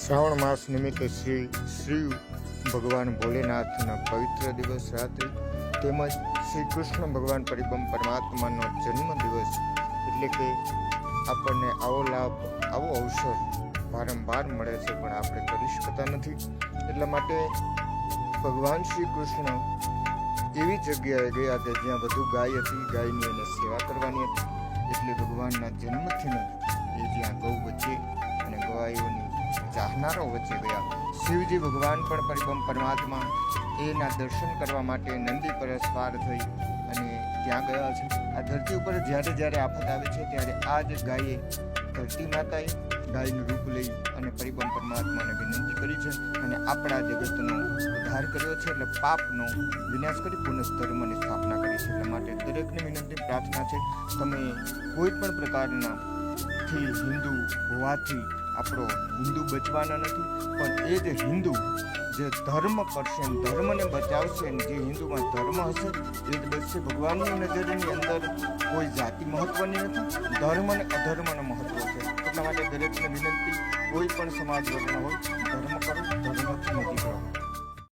શ્રાવણ માસ નિમિત્તે શ્રી શ્રી ભગવાન ભોલેનાથના પવિત્ર દિવસ રાત્રિ તેમજ શ્રી કૃષ્ણ ભગવાન પરિબમ પરમાત્માનો જન્મ દિવસ એટલે કે આપણને આવો લાભ, આવો અવસર વારંવાર મળે છે પણ આપણે કરી શકતા નથી. એટલા માટે ભગવાન શ્રી કૃષ્ણ એવી જગ્યાએ ગયા કે જ્યાં વધુ ગાય હતી, ગાયની એને સેવા કરવાની હતી. એટલે ભગવાનના જન્મથી એ જ્યાં ગૌ વચ્ચે અને ગાયોની ચાહનારો વચ્ચે ગયા. શિવજી ભગવાન પણ પરિબમ પરમાત્મા એના દર્શન કરવા માટે નંદી પર સવાર થઈ અને ત્યાં ગયા છે. આ ધરતી ઉપર જ્યારે જ્યારે આફત આવે છે, ત્યારે આ જ ગાયે ધરતી માતાએ ગાયનું રૂપ લઈ અને પરિબમ પરમાત્માને વિનંતી કરી છે અને આપણા જગતનો ઉદ્ધાર કર્યો છે એટલે પાપનો વિનાશ કરી પુનઃધર્મની સ્થાપના કરી છે. એટલા માટે દરેકની વિનંતી, પ્રાર્થના છે, તમે કોઈ પણ પ્રકારના થી હિન્દુ હોવાથી આપણો હિન્દુ બચવાના નથી, પણ એ જ હિન્દુ જે ધર્મ કરશે ધર્મને બચાવશે અને જે હિન્દુમાં ધર્મ હશે, એ જ બચશે. ભગવાનની નજરની અંદર કોઈ જાતિ મહત્વની નથી, ધર્મ અને અધર્મનો મહત્વ છે. એટલા માટે દરેકને વિનંતી, કોઈ પણ સમાજ વર્ગનો હોય, ધર્મ